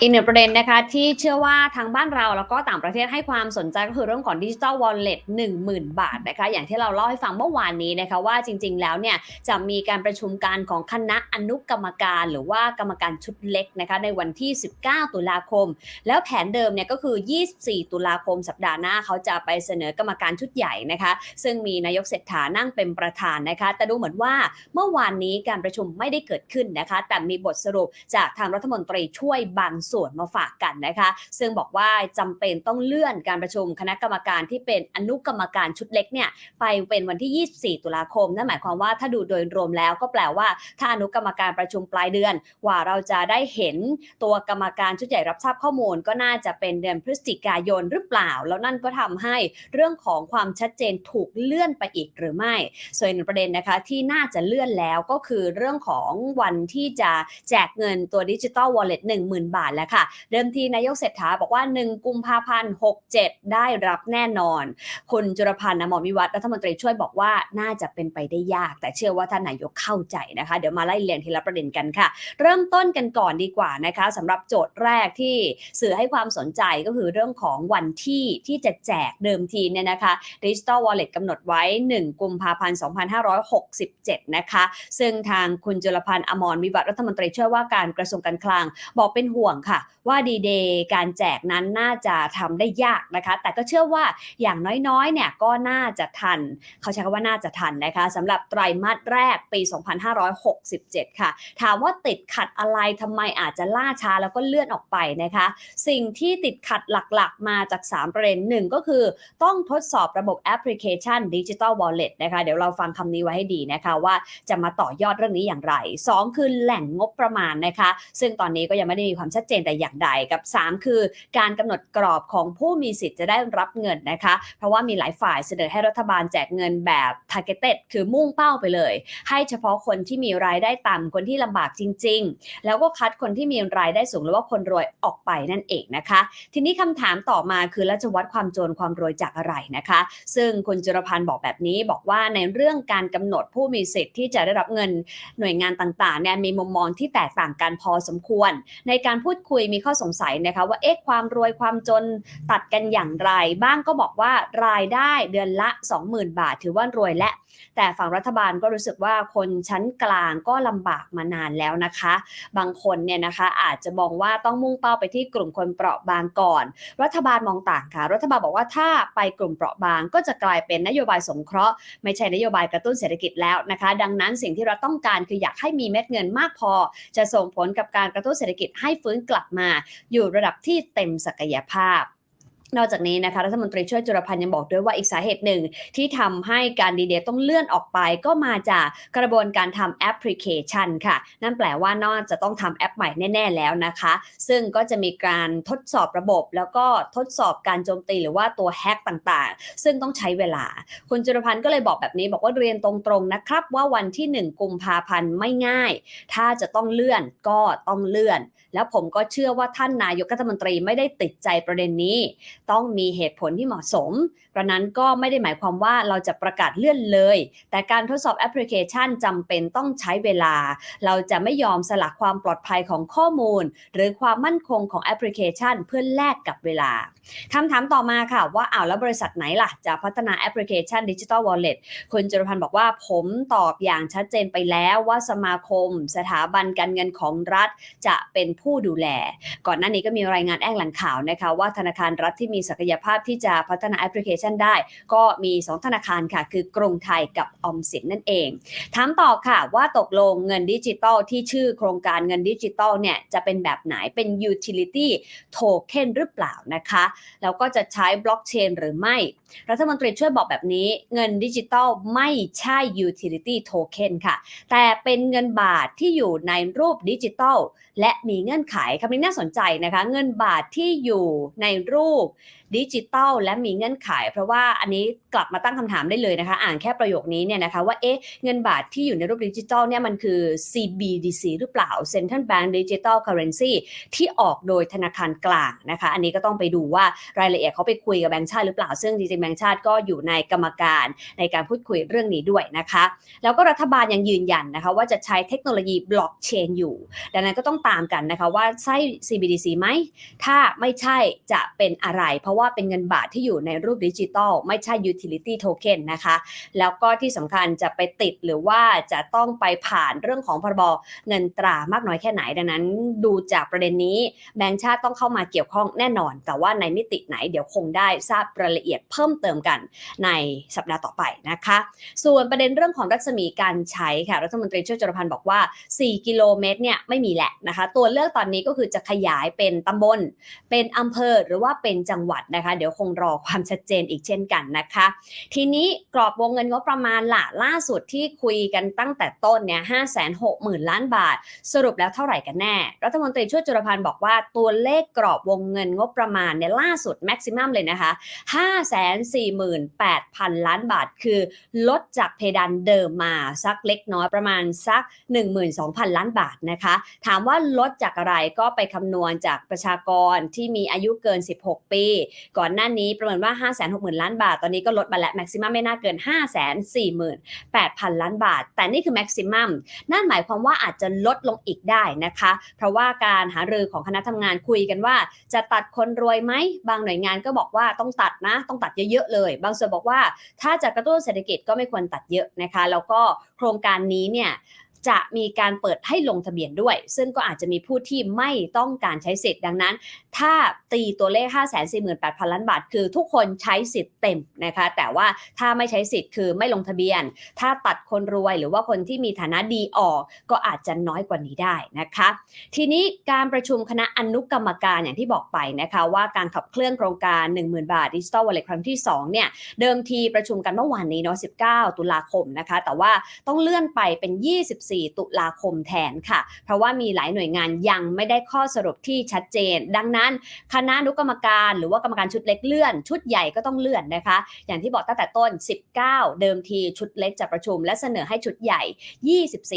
อีกหนึ่งประเด็นนะคะที่เชื่อว่าทางบ้านเราแล้วก็ต่างประเทศให้ความสนใจก็คือเรื่องของดิจิ t a ลวอลเล็ตหนึ่งหมื่นบาทนะคะอย่างที่เราเล่าให้ฟังเมื่อวานนี้นะคะว่าจริง ๆ แล้วเนี่ยจะมีการประชุมการของคณะอนุกรรมการ หรือว่ากรรมการชุดเล็กนะคะในวันที่ 19 ตุลาคม แล้วแผนเดิมเนี่ยก็คือ 24 ตุลาคมสัปดาห์หน้าเขาจะไปเสนอกรรมการชุดใหญ่นะคะซึ่งมีนายกเศรษฐานั่งเป็นประธานนะคะแต่ดูเหมือนว่าเมื่อวานนี้การประชุมไม่ได้เกิดขึ้นนะคะแต่มีบทสรุปจากทางรัฐมนตรีช่วยบางส่วนมาฝากกันนะคะ ซึ่งบอกว่าจำเป็นต้องเลื่อนการประชุมคณะกรรมการที่เป็นอนุกรรมการชุดเล็กเนี่ยไปเป็นวันที่ 24 ตุลาคม นั่นหมายความว่าถ้าดูโดยรวมแล้วก็แปลว่าถ้าอนุกรรมการประชุมปลายเดือนกว่าเราจะได้เห็นตัวกรรมการชุดใหญ่รับทราบข้อมูล ก็น่าจะเป็นเดือนพฤศจิกายนหรือเปล่า แล้วนั่นก็ทำให้เรื่องของความชัดเจนถูกเลื่อนไปอีกหรือไม่ ส่วนประเด็นนะคะที่น่าจะเลื่อนแล้วก็คือเรื่องของวันที่จะแจกเงินตัวดิจิ t a ลวอลเล็ต10,000บาทแล้วค่ะเดิมทีนายกเศรษฐาบอกว่า 1 กุมภาพันธ์ 67 ได้รับแน่นอน คุณจุรพันธ์อมรวิวัฒรัฐมนตรีช่วยบอกว่าน่าจะเป็นไปได้ยาก แต่เชื่อว่าท่านนายกเข้าใจนะคะ เดี๋ยวมาไล่เรียงทีละประเด็นกันค่ะ เริ่มต้นกันก่อนดีกว่านะคะสำหรับโจทย์แรกที่สื่อให้ความสนใจก็คือเรื่องของวันที่ที่จะแจกเดิมทีเนี่ยนะคะดิจิ t a ลวอลเล็ตกำหนดไว้ 1 กุมภาพันธ์ 2567 นะคะ ซึ่งทางคุณจุลพันธ์อมรวิวัฒรัฐมนตรีช่วยว่าการกระทรวงการคลัง บอกเป็นห่วงค่ะ ว่าดีเดย์การแจกนั้นน่าจะทำได้ยากนะคะ แต่ก็เชื่อว่าอย่างน้อยๆเนี่ยก็น่าจะทัน เขาใช้คำว่าน่าจะทันนะคะสำหรับไตรมาสแรกปี 2567 ค่ะ ถามว่าติดขัดอะไรทำไมอาจจะล่าช้าแล้วก็เลื่อนออกไปนะคะ สิ่งที่ติดขัดหลักๆ มาจาก 3 ประเด็นหนึ่งก็คือ ต้องทดสอบระบบแอปพลิเคชัน Digital Wallet นะคะ เดี๋ยวเราฟังคำนี้ไว้ให้ดีนะคะ ว่าจะมาต่อยอดเรื่องนี้อย่างไร 2 คือแหล่งงบประมาณนะคะ ซึ่งตอนนี้ก็ยังไม่ได้มีความชัดเจนแต่อย่างใดกับ 3 คือการกำหนดกรอบของผู้มีสิทธิ์จะได้รับเงินนะคะ เพราะว่ามีหลายฝ่ายเสนอให้รัฐบาลแจกเงินแบบ targeted คือมุ่งเป้าไปเลย ให้เฉพาะคนที่มีรายได้ต่ำคนที่ลำบากจริง ๆ แล้วก็คัดคนที่มีรายได้สูงหรือว่าคนรวยออกไปนั่นเองนะคะ ทีนี้คำถามต่อมาคือแล้วจะวัดความจนความรวยจากอะไรนะคะ ซึ่งคุณจุรพันธ์บอกแบบนี้บอกว่าในเรื่องการกำหนดผู้มีสิทธิ์ที่จะได้รับเงินหน่วยงานต่างๆเนี่ยมีมุมมองที่แตกต่างกันพอสมควร ในการพูดคุยมีข้อสงสัยนะคะว่าเอ๊ะความรวยความจนตัดกันอย่างไร บ้างก็บอกว่ารายได้เดือนละ 20,000 บาท ถือว่ารวยและ แต่ฝั่งรัฐบาลก็รู้สึกว่าคนชั้นกลางก็ลำบากมานานแล้วนะคะ บางคนเนี่ยนะคะอาจจะมองว่าต้องมุ่งเป้าไปที่กลุ่มคนเปราะบางก่อน รัฐบาลมองต่างค่ะ รัฐบาลบอกว่าถ้าไปกลุ่มเปราะบางก็จะกลายเป็นนโยบายสงเคราะห์ไม่ใช่นโยบายกระตุ้นเศรษฐกิจแล้วนะคะ ดังนั้นสิ่งที่เราต้องการคืออยากให้มีเม็ดเงินมากพอ จะส่งผลกับการกระตุ้นเศรษฐกิจให้ฟื้นกลับมาอยู่ระดับที่เต็มศักยภาพ นอกจากนี้นะคะรัฐมนตรีช่วยจุลพันธ์ยังบอกด้วยว่าอีกสาเหตุหนึ่ง ที่ทำให้การดีเดย์ต้องเลื่อนออกไป ก็มาจากกระบวนการทำแอปพลิเคชันค่ะ นั่นแปลว่านอกจะต้องทำแอปใหม่แน่ ๆ แล้วนะคะ ซึ่งก็จะมีการทดสอบระบบ แล้วก็ทดสอบการโจมตีหรือว่าตัวแฮกต่างๆ ซึ่งต้องใช้เวลา คุณจุลพันธ์ก็เลยบอกแบบนี้บอกว่าเรียนตรงๆนะครับ ว่าวันที่ 1 กุมภาพันธ์ไม่ง่าย ถ้าจะต้องเลื่อนก็ต้องเลื่อน แล้วผมก็เชื่อว่าท่านนายกรัฐมนตรีไม่ได้ติดใจประเด็นนี้ต้องมีเหตุผลที่เหมาะสมกระนั้นก็ไม่ได้หมายความว่าเราจะประกาศเลื่อนเลย แต่การทดสอบแอปพลิเคชันจำเป็นต้องใช้เวลา เราจะไม่ยอมสละความปลอดภัยของข้อมูล หรือความมั่นคงของแอปพลิเคชันเพื่อแลกกับเวลา คำถามต่อมาค่ะว่าอ้าวแล้วบริษัทไหนล่ะ จะพัฒนาแอปพลิเคชันดิจิทัลวอลเล็ตคุณจุลพันธ์บอกว่าผมตอบอย่างชัดเจนไปแล้วว่าสมาคม สถาบันการเงินของรัฐจะเป็นผู้ดูแล ก่อนหน้านี้ก็มีรายงานแอ้งหลังข่าวนะคะ ว่าธนาคารรัฐที่มีศักยภาพที่จะพัฒนาแอปพลิเคชันได้ ก็มี 2 ธนาคารค่ะ คือกรุงไทยกับออมสินนั่นเอง ถามต่อค่ะว่าตกลงเงินดิจิตอลที่ชื่อโครงการเงินดิจิตอลเนี่ยจะเป็นแบบไหนเป็น utility token หรือเปล่านะคะแล้วก็จะใช้บล็อกเชนหรือไม่ รัฐมนตรีช่วยบอกแบบนี้เงินดิจิตอลไม่ใช่ utility token ค่ะ แต่เป็นเงินบาทที่อยู่ในรูปดิจิตอลและมีเงื่อนไขคำนี้น่าสนใจนะคะ เงินบาทที่อยู่ในรูปดิจิตอลและมีเงื่อนไข เพราะว่าอันนี้กลับมาตั้งคำถามได้เลยนะคะ อ่านแค่ประโยคนี้เนี่ยนะคะว่าเอ๊ะเงินบาทที่อยู่ในรูปดิจิตอลเนี่ยมันคือ CBDC หรือเปล่า Central Bank Digital Currency ที่ออกโดยธนาคารกลางนะคะ อันนี้ก็ต้องไปดูว่ารายละเอียดเขาไปคุยกับแบงค์ชาติหรือเปล่า ซึ่งจริงๆแบงค์ชาติก็อยู่ในกรรมการในการพูดคุยเรื่องนี้ด้วยนะคะ แล้วก็รัฐบาลยังยืนยันนะคะว่าจะใช้เทคโนโลยีบล็อกเชนอยู่ ดังนั้นก็ต้องตามกันนะคะว่าใช่ CBDC ไหม ถ้าไม่ใช่จะเป็นอะไร เพราะว่าเป็นเงินบาทที่อยู่ในรูปดิจิตอลไม่ใช่ utility token นะคะ แล้วก็ที่สำคัญจะไปติดหรือว่าจะต้องไปผ่านเรื่องของพรบเงินตรามากน้อยแค่ไหน ดังนั้นดูจากประเด็นนี้แบงก์ชาติต้องเข้ามาเกี่ยวข้องแน่นอน แต่ว่าในมิติไหนเดี๋ยวคงได้ทราบรายละเอียดเพิ่มเติมกันในสัปดาห์ต่อไปนะคะ ส่วนประเด็นเรื่องของรัศมีการใช้ค่ะรัฐมนตรีช่วยจรพันธ์บอกว่า 4 กิโลเมตรเนี่ยไม่มีแหละนะคะ ตัวเลือกตอนนี้ก็คือจะขยายเป็นตำบล เป็นอำเภอหรือว่าเป็นจังหวัดนะคะ เดี๋ยวคงรอความชัดเจนอีกเช่นกันนะคะ ทีนี้กรอบวงเงินงบประมาณล่ะล่าสุดที่คุยกันตั้งแต่ต้นเนี่ยห้าแสนหกหมื่นล้านบาท สรุปแล้วเท่าไหร่กันแน่ รัฐมนตรีช่วยจุลพันธ์บอกว่าตัวเลขกรอบวงเงินงบประมาณเนี่ยล่าสุดแม็กซิมัมเลยนะคะ 5 4 8 0 0 0 ล้านบาท คือลดจากเพดานเดิมมาสักเล็กน้อยประมาณสัก 12,000 ล้านบาทนะคะ ถามว่าลดจากอะไรก็ไปคำนวณจากประชากรที่มีอายุเกิน 16 ปี ก่อนหน้านี้ประเมินว่า 560,000 ล้านบาท ตอนนี้ก็ลดมาแล้วแม็กซิมัมไม่น่าเกิน 548,000 ล้านบาท แต่นี่คือแม็กซิมัมนั่นหมายความว่าอาจจะลดลงอีกได้นะคะ เพราะว่าการหารือของคณะทำงานคุยกันว่า จะตัดคนรวยไหมบางหน่วยงานก็บอกว่าต้องตัดนะ ต้องตัดเยอะๆเลย บางส่วนบอกว่าถ้าจะกระตุ้นเศรษฐกิจก็ไม่ควรตัดเยอะนะคะ แล้วก็โครงการนี้เนี่ย จะมีการเปิดให้ลงทะเบียนด้วย ซึ่งก็อาจจะมีผู้ที่ไม่ต้องการใช้สิทธิ์ดังนั้น ถ้าตีตัวเลข 5 4 8 0 0 0 ล้านบาท คือทุกคนใช้สิทธิ์เต็มนะคะ แต่ว่าถ้าไม่ใช้สิทธิ์คือไม่ลงทะเบียน ถ้าตัดคนรวยหรือว่าคนที่มีฐานะดีออก ก็อาจจะน้อยกว่านี้ได้นะคะ ทีนี้การประชุมคณะอนุกรรมการอย่างที่บอกไปนะคะว่าการขับเคลื่อนโครงการ 10,000 บาทดิจิ t a l วอลเล็ตครั้งที่2เนี่ยเดิมทีประชุมกันเมื่อวานนี้เนาะ19 ตุลาคมนะคะ แต่ว่าต้องเลื่อนไปเป็น 24 4 ตุลาคมแทนค่ะ เพราะว่ามีหลายหน่วยงานยังไม่ได้ข้อสรุปที่ชัดเจน ดังนั้นคณะอนุกรรมการหรือว่ากรรมการชุดเล็กเลื่อน ชุดใหญ่ก็ต้องเลื่อนนะคะ อย่างที่บอกตั้งแต่ต้น 19 เดิมทีชุดเล็กจะประชุม และเสนอให้ชุดใหญ่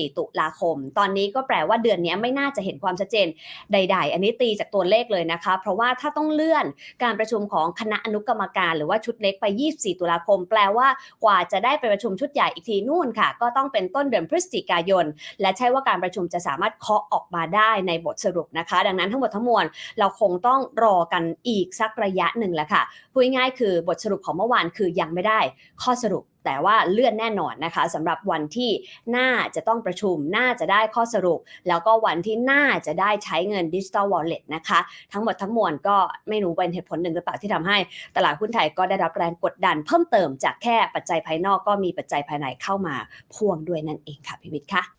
24 ตุลาคม ตอนนี้ก็แปลว่าเดือนนี้ไม่น่าจะเห็นความชัดเจนใด ๆ อันนี้ตีจากตัวเลขเลยนะคะ เพราะว่าถ้าต้องเลื่อนการประชุมของคณะอนุกรรมการ หรือว่าชุดเล็กไป 24 ตุลาคม แปลว่ากว่าจะได้ไปประชุมชุดใหญ่อีกทีนู่นค่ะ ก็ต้องเป็นต้นเดือนพฤศจิกายนและใช่ว่าการประชุมจะสามารถเคาะออกมาได้ในบทสรุปนะคะ ดังนั้นทั้งหมดทั้งมวลเราคงต้องรอกันอีกสักระยะหนึ่งแหละค่ะพูดง่ายๆคือบทสรุปของเมื่อวานคือยังไม่ได้ข้อสรุปแต่ว่าเลื่อนแน่นอนนะคะสำหรับวันที่น่าจะต้องประชุมน่าจะได้ข้อสรุป แล้วก็วันที่น่าจะได้ใช้เงินดิจิ t a l Wallet นะคะ ทั้งหมดทั้งมวลก็ไม่รู้เป็นเหตุผลหนึ่งหรือเปล่าที่ทำให้ ตลาดหุ้นไทยก็ได้รับแรงกดดันเพิ่มเติมจากแค่ปัจจัยภายนอกก็มีปัจจัยภายในเข้ามาพ่วงด้วยนั่นเองค่ะพิวิทย์ค่ะ